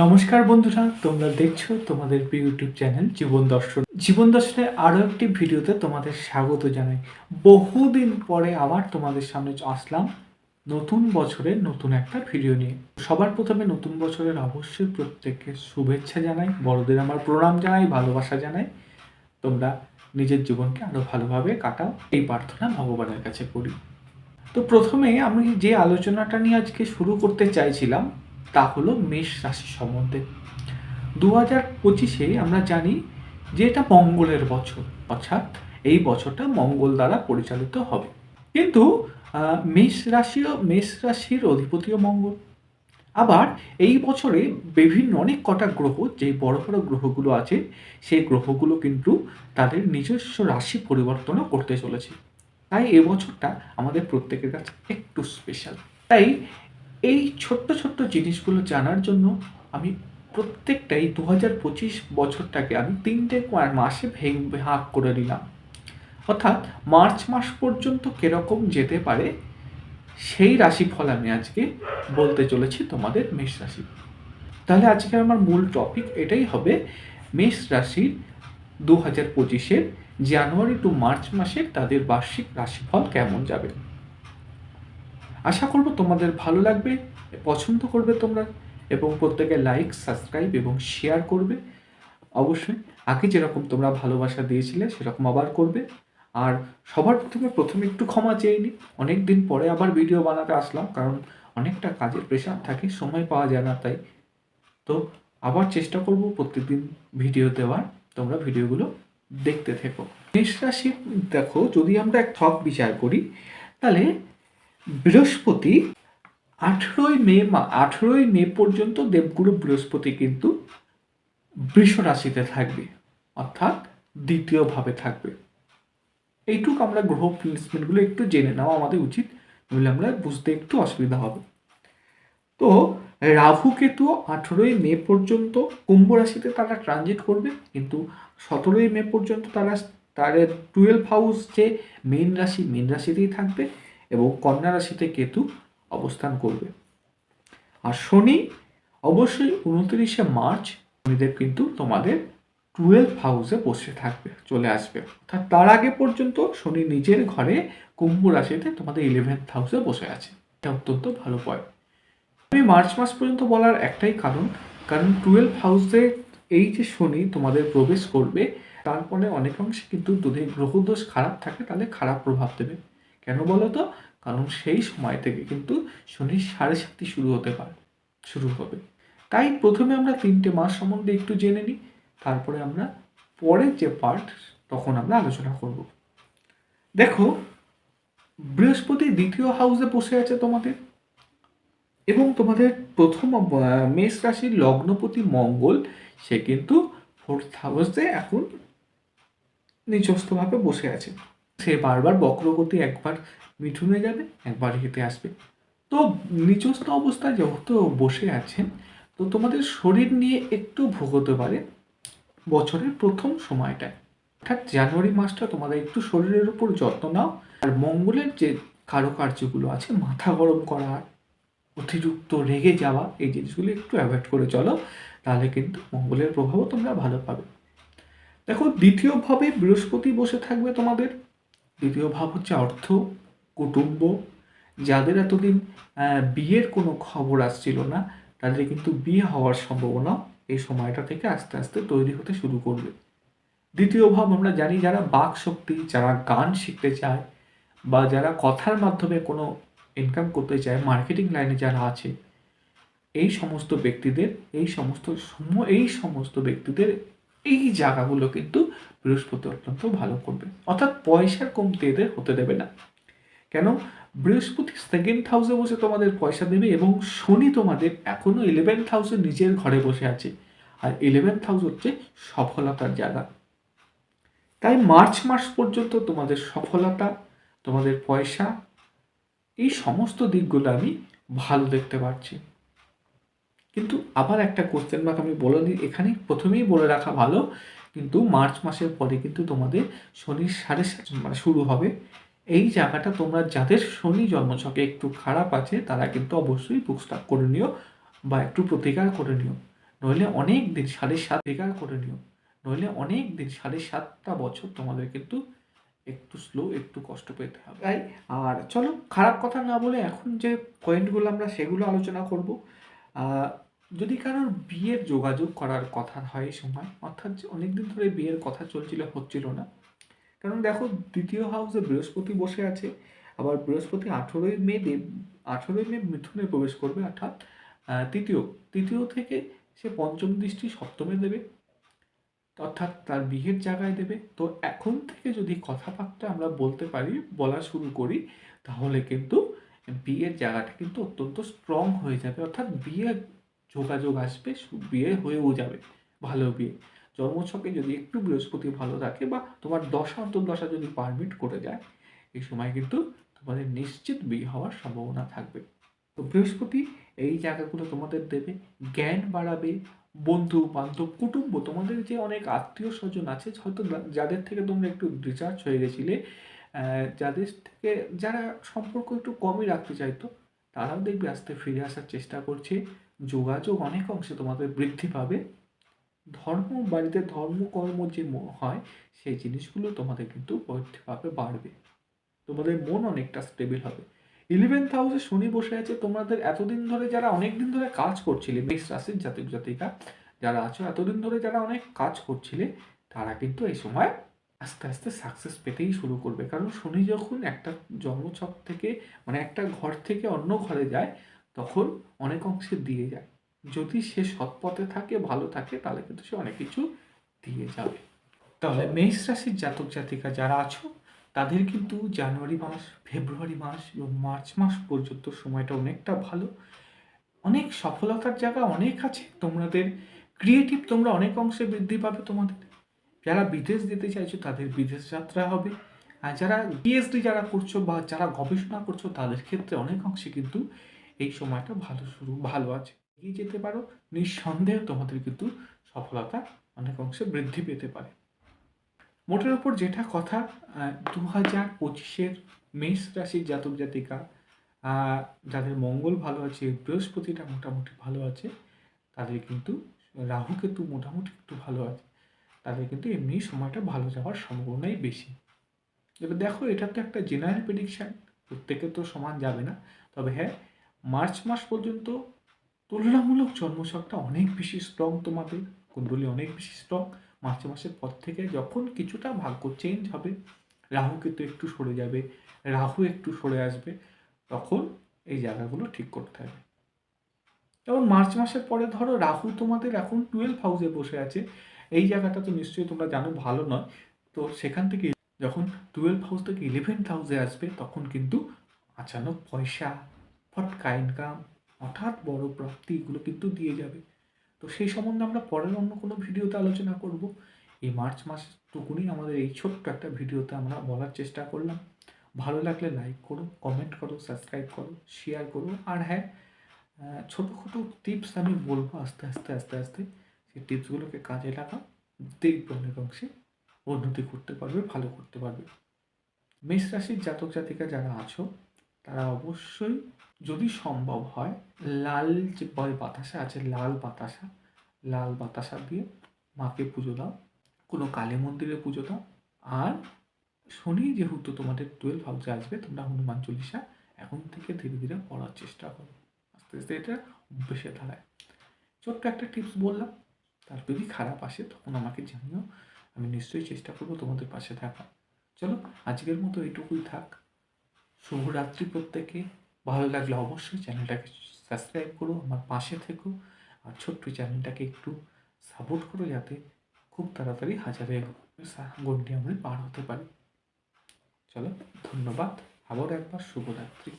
নমস্কার বন্ধুরা, তোমরা দেখছ তোমাদের ইউটিউব চ্যানেল জীবন দর্শন। জীবন দর্শনের আরও একটি ভিডিওতে তোমাদের স্বাগত জানাই। বহুদিন পরে আবার তোমাদের সামনে আসলাম নতুন বছরের নতুন একটা ভিডিও নিয়ে। সবার প্রথমে নতুন বছরের অবশ্যই প্রত্যেককে শুভেচ্ছা জানাই, বড়দের আমার প্রণাম জানাই, ভালোবাসা জানাই। তোমরা নিজের জীবনকে আরও ভালোভাবে কাটাও, এই প্রার্থনা ভগবানের কাছে করি। তো প্রথমে আমি যে আলোচনাটা নিয়ে আজকে শুরু করতে চাইছিলাম তা হলো মেষ রাশি সম্বন্ধে। দু হাজার পঁচিশে আমরা জানি যে এটা মঙ্গলের বছর, অর্থাৎ এই বছরটা মঙ্গল দ্বারা পরিচালিত হবে। কিন্তু মেষ রাশিও, মেষ রাশির অধিপতিও মঙ্গল। আবার এই বছরে বিভিন্ন অনেক কটা গ্রহ যে বড় বড় গ্রহগুলো আছে, সেই গ্রহগুলো কিন্তু তাদের নিজস্ব রাশি পরিবর্তনও করতে চলেছে। তাই এবছরটা আমাদের প্রত্যেকের কাছে একটু স্পেশাল তাই এই ছোট্ট ছোট্ট জিনিসগুলো জানার জন্য আমি প্রত্যেকটাই দু হাজার পঁচিশ বছরটাকে আমি তিনটে মাসে ভেগ ভাগ করে নিলাম। অর্থাৎ মার্চ মাস পর্যন্ত কীরকম যেতে পারে সেই রাশিফল আমি আজকে বলতে চলেছি তোমাদের মেষ রাশি। তাহলে আজকে আমার মূল টপিক এটাই হবে মেষ রাশির দু হাজার পঁচিশের জানুয়ারি টু মার্চ মাসের তাদের বার্ষিক রাশিফল কেমন যাবে। আশা করব তোমাদের ভালো লাগবে, পছন্দ করবে তোমরা, এবং প্রত্যেকে লাইক সাবস্ক্রাইব এবং শেয়ার করবে। অবশ্যই আগে যেরকম তোমরা ভালোবাসা দিয়েছিলে, সেরকম আবার করবে। আর সবার প্রথমে প্রথমে একটু ক্ষমা চেয়ে নিই। অনেক দিন পরে আবার ভিডিও বানাতে আসলাম, কারণ অনেকটা কাজের প্রেশার থাকে, সময় পাওয়া যায় না তাই। তো আবার চেষ্টা করব প্রত্যেকদিন ভিডিও দেওয়ার, তোমরা ভিডিওগুলো দেখতে থেকো। মেষ রাশি দেখো, যদি আমরা এক থক বিচার করি, তাহলে বৃহস্পতি আঠেরোই মে মা, আঠেরোই মে পর্যন্ত দেবগুরু বৃহস্পতি কিন্তু বৃষ রাশিতে থাকবে, অর্থাৎ দ্বিতীয়ভাবে থাকবে। এইটুকু আমরা গ্রহ প্লেসমেন্টগুলো একটু জেনে নেওয়া আমাদের উচিত, নইলে আমরা বুঝতে একটু অসুবিধা হবে। তো রাহু কেতু আঠেরোই মে পর্যন্ত কুম্ভ রাশিতে তারা ট্রানজিট করবে, কিন্তু সতেরোই মে পর্যন্ত তারা, তাদের টুয়েলভ হাউস যে মেন রাশি মেন রাশিতেই থাকবে। এবং কন্যা রাশিতে কেতু অবস্থান করবে। আর শনি অবশ্যই উনত্রিশে মার্চ শনিদেব কিন্তু তোমাদের টুয়েলভ হাউসে বসে থাকবে, চলে আসবে। অর্থাৎ তার আগে পর্যন্ত শনি নিজের ঘরে কুম্ভ রাশিতে তোমাদের ইলেভেন্থ হাউসে বসে আছে। এটা অত্যন্ত ভালো পয় আমি মার্চ মাস পর্যন্ত বলার একটাই কারণ কারণ টুয়েলভ হাউসে এই যে শনি তোমাদের প্রবেশ করবে তারপরে অনেকাংশে কিন্তু যদি গ্রহদোষ খারাপ থাকে, তাহলে খারাপ প্রভাব দেবে। কেন বলো তো কারণ সেই সময় থেকে কিন্তু শনির সাড়ে সাতটি শুরু হতে পারে শুরু হবে। তাই প্রথমে আমরা তিনটে মাস সম্বন্ধে একটু জেনে নিই, তারপরে আমরা পরের যে পার্ট তখন আমরা আলোচনা করব। দেখো, বৃহস্পতি দ্বিতীয় হাউসে বসে আছে তোমাদের। এবং তোমাদের প্রথম মেষ রাশির লগ্নপতি মঙ্গল, সে কিন্তু ফোর্থ হাউসে এখন নিজস্বভাবে বসে আছে। সে বারবার বক্রগতি একবার মিঠুনে যাবে, একবার হেঁটে আসবে। তো নিজস্ব অবস্থায় যেহেতু বসে আছেন, তো তোমাদের শরীর নিয়ে একটু ভোগতে পারে বছরের প্রথম সময়টায়। অর্থাৎ জানুয়ারি মাসটা তোমাদের একটু শরীরের উপর যত্ন নাও, আর মঙ্গলের যে কারুকার্যগুলো আছে, মাথা গরম করা, অতিরিক্ত রেগে যাওয়া, এই জিনিসগুলো একটু অ্যাভয়েড করে চলো, তাহলে কিন্তু মঙ্গলের প্রভাবও তোমরা ভালো পাবে। দেখো, দ্বিতীয়ভাবে বৃহস্পতি বসে থাকবে তোমাদের। দ্বিতীয় ভাব হচ্ছে অর্থ, কুটুম্ব। যাদের এতদিন বিয়ের কোনো খবর আসছিল না, তাদের কিন্তু বিয়ে হওয়ার সম্ভাবনা এই সময়টা থেকে আস্তে আস্তে তৈরি হতে শুরু করবে। দ্বিতীয় ভাব আমরা জানি যারা বাক শক্তি, যারা গান শিখতে চায় বা যারা কথার মাধ্যমে কোনো ইনকাম করতে চায় মার্কেটিং লাইনে যারা আছে, এই সমস্ত ব্যক্তিদের, এই সমস্ত সম- এই সমস্ত ব্যক্তিদের এই জায়গাগুলো কিন্তু বৃহস্পতি অত্যন্ত ভালো করবে। অর্থাৎ পয়সার কমতি এদের হতে দেবে না। কেন? বৃহস্পতি সেকেন্ড হাউসে বসে তোমাদের পয়সা দেবে এবং শনি তোমাদের এখনও ইলেভেন্থ হাউসে নিজের ঘরে বসে আছে। আর ইলেভেন্থ হাউস হচ্ছে সফলতার জায়গা। তাই মার্চ মাস পর্যন্ত তোমাদের সফলতা, তোমাদের পয়সা, এই সমস্ত দিকগুলো আমি ভালো দেখতে পাচ্ছি। কিন্তু আবার একটা কোশ্চেন মার্ক আমি বলে দিই এখানে প্রথমেই বলে রাখা ভালো, কিন্তু মার্চ মাসের পরে কিন্তু তোমাদের শনির সাড়ে সাত মানে শুরু হবে। এই জায়গাটা তোমরা যাদের শনি জন্মছকে একটু খারাপ আছে, তারা কিন্তু অবশ্যই বুক স্টাপ করে নিও বা একটু প্রতিকার করে নিও। নইলে অনেক দিন, সাড়ে সাত বেকার করে নিও। নইলে অনেক দিন, সাড়ে সাতটা বছর তোমাদের কিন্তু একটু স্লো একটু কষ্ট পেতে হবে। তাই, আর চলো, খারাপ কথা না বলে এখন যে পয়েন্টগুলো আমরা সেগুলো আলোচনা করব। যদি কারোর বিয়ের যোগাযোগ করার কথা হয় সময়, অর্থাৎ যে অনেকদিন ধরে বিয়ের কথা চলছিল, হচ্ছিল না। কারণ দেখো, দ্বিতীয় হাউসে বৃহস্পতি বসে আছে, আবার বৃহস্পতি আঠেরোই মে দেব আঠেরোই মে মিথুনে প্রবেশ করবে, অর্থাৎ তৃতীয়। তৃতীয় থেকে সে পঞ্চম দৃষ্টি সপ্তমে দেবে, অর্থাৎ তার বিয়ের জায়গায় দেবে। তো এখন থেকে যদি কথাবার্তা আমরা বলতে পারি, বলা শুরু করি, তাহলে কিন্তু বিয়ের জায়গাটা কিন্তু অত্যন্ত স্ট্রং হয়ে যাবে। অর্থাৎ বিয়ে যোগাযোগ আসবে বিয়ে হয়েও যাবে, ভালো বিয়ে। জন্মছকে যদি একটু বৃহস্পতি ভালো থাকে বা তোমার দশা অন্তর্দশা যদি পারমিট করে যায় এই সময় কিন্তু তোমাদের নিশ্চিত বিয়ে হওয়ার সম্ভাবনা থাকবে। তো বৃহস্পতি এই জায়গাগুলো তোমাদের দেবে, জ্ঞান বাড়াবে, বন্ধু, বান্ধব, কুটুম্ব, তোমাদের যে অনেক আত্মীয় স্বজন আছে, হয়তো যাদের থেকে তোমরা একটু রিচার্জ হয়ে গেছিলে যাদের থেকে যারা সম্পর্ক একটু কমই রাখতে চাইতো, তারাও দেখবে আস্তে ফিরে আসার চেষ্টা করছে। যোগাযোগ অনেক অংশে তোমাদের বৃদ্ধি পাবে। ধর্ম, বাড়িতে ধর্ম, কর্ম যে হয়, সেই জিনিসগুলো তোমাদের কিন্তু বৃদ্ধি পাবে বাড়বে। তোমাদের মন অনেকটা স্টেবল হবে। ইলেভেন্থ হাউসে শনি বসে আছে, তোমাদের এতদিন ধরে যারা অনেক দিন ধরে কাজ করছিলে, মেষ রাশির জাতক জাতিকা যারা আছো, এতদিন ধরে যারা অনেক কাজ করছিলে, তারা কিন্তু এই সময় আস্তে আস্তে সাকসেস পেতেই শুরু করবে। কারণ শনি যখন একটা জন্মছক থেকে মানে একটা ঘর থেকে অন্য ঘরে যায় তখন অনেক অংশে দিয়ে যায়। যদি সে সৎ পথে থাকে, ভালো থাকে, তাহলে কিন্তু সে অনেক কিছু দিয়ে যাবে। তাহলে মেষ রাশির জাতক জাতিকা যারা আছো, তাদের কিন্তু জানুয়ারি মাস, ফেব্রুয়ারি মাস এবং মার্চ মাস পর্যন্ত সময়টা অনেকটা ভালো। অনেক সফলতার জায়গা অনেক আছে। তোমাদের ক্রিয়েটিভ তোমরা অনেক অংশে বৃদ্ধি পাবে তোমাদের। যারা বিদেশ যেতে চাইছো, তাদের বিদেশ যাত্রা হবে। আর যারা পিএইচডি যারা করছ বা যারা গবেষণা করছ, তাদের ক্ষেত্রে অনেক অংশে কিন্তু এই সময়টা ভালো শুরু, ভালো আছে। এগিয়ে যেতে পারো, নিঃসন্দেহে তোমাদের কিন্তু সফলতা অনেক অংশে বৃদ্ধি পেতে পারে। মোটের ওপর যেটা কথা দু হাজার পঁচিশের মেষ রাশির জাতক জাতিকা যাদের মঙ্গল ভালো আছে, বৃহস্পতিটা মোটামুটি ভালো আছে, তাদের কিন্তু রাহু কেতু মোটামুটি একটু ভালো আছে। তাদের কিন্তু এমনি সময়টা ভালো যাওয়ার সম্ভাবনাই বেশি। এবার দেখো, এটা তো একটা জেনারেল প্রেডিকশান প্রত্যেকে তো সমান যাবে না। তবে হ্যাঁ মার্চ মাস পর্যন্ত তুলনামূলক জন্মছকটা অনেক বেশি স্ট্রং তোমাদের, কুণ্ডলী অনেক বেশি স্ট্রং মার্চ মাসের পর থেকে যখন কিছুটা ভাগ্য চেঞ্জ হবে রাহু কিন্তু একটু সরে যাবে, রাহু একটু সরে আসবে, তখন এই জায়গাগুলো ঠিক করতে হবে। যেমন মার্চ মাসের পরে ধরো রাহু তোমাদের এখন টুয়েলভ হাউসে বসে আছে। এই জায়গাটা তো নিশ্চয়ই তোমরা জানো, ভালো নয়। তো সেখান থেকে যখন টুয়েলভ হাউস থেকে ইলেভেন্থ হাউসে আসবে, তখন কিন্তু আচানক পয়সা ফটকা ইনকাম হঠাৎ বড় প্রাপ্তি এগুলো কিন্তু দিয়ে যাবে। তো সেই সম্বন্ধে আমরা পরের অন্য কোনো ভিডিওতে আলোচনা করব। এই মার্চ মাসটুকুনি আমাদের এই ছোট্ট একটা ভিডিওতে আমরা বলার চেষ্টা করলাম। ভালো লাগলে লাইক করো, কমেন্ট করো, সাবস্ক্রাইব করো, শেয়ার করো। আর হ্যাঁ ছোটো ছোটোখাটো টিপস আমি বলব আস্তে আস্তে আস্তে আস্তে। সেই টিপসগুলোকে কাজে লাগা দেখবে অনেক অংশে উন্নতি করতে পারবে, ভালো করতে পারবে। মেষ রাশির জাতক জাতিকা যারা আছো, তারা অবশ্যই যদি সম্ভব হয়, লাল যে বাতাসা আছে, লাল বাতাসা লাল বাতাসা দিয়ে মাকে পুজো দাও, কোনো কালী মন্দিরে পুজো দাও। আর শনি যেহেতু তোমাদের টুয়েলভ হাউসে আসবে, তোমরা হনুমান চল্লিশা এখন থেকে ধীরে ধীরে পড়ার চেষ্টা করো। আস্তে আস্তে এটা অভ্যেসে দাঁড়ায়। ছোট্ট একটা টিপস বললাম, তার যদি খারাপ আসে, তখন আমাকে জানিও, আমি নিশ্চয়ই চেষ্টা করব তোমাদের পাশে থাকা চলো, আজকের মতো এইটুকুই থাক। শুভরাত্রি প্রত্যেকে। ভালো লাগলে অবশ্যই চ্যানেলটাকে সাবস্ক্রাইব করো, আমার পাশে থেকো আর ছোট্ট চ্যানেলটাকে একটু সাপোর্ট করো যাতে খুব তাড়াতাড়ি হাজারে গন্ডি আমরা পার হতে পারি। চলো, ধন্যবাদ, আবার একবার শুভরাত্রি।